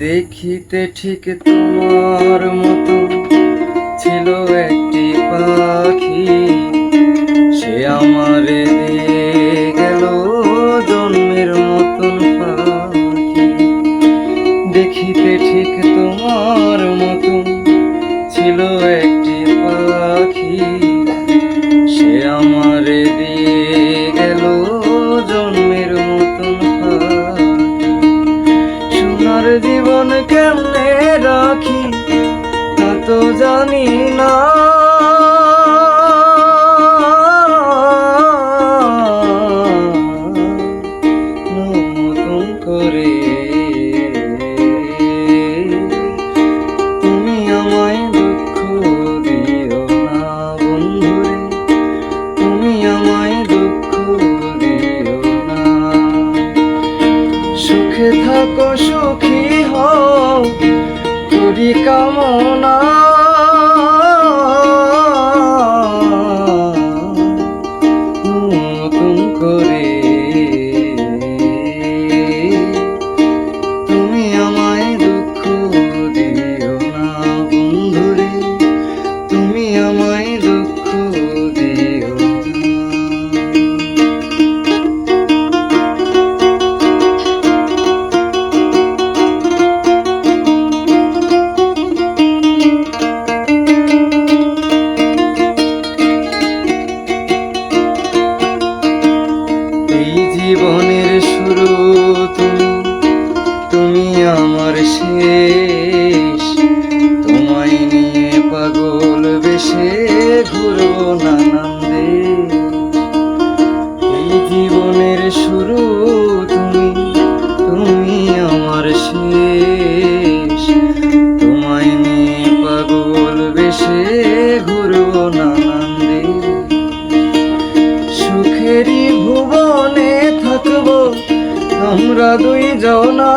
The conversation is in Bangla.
দেখিতে ঠিক তোমার মতো ছিল একটি পাখি। সে আমার গেল জন্মের মতন পাখি। দেখিতে ঠিক তোমার মতো ছিল সোনার জীবন কেমনে রাখি তা তো জানি না। সুখী হও করি কামনা জীবনের শুরু তুমি তুমি আমার শেষ। তোমায় নিয়ে পাগল বেশে ঘুরবো নানান এই জীবনের শুরু তুমি তুমি আমার শেষ। তোমায় নিয়ে পাগল বেশে ঘুরবো নানান। সুখেরই আমরা দুই জনা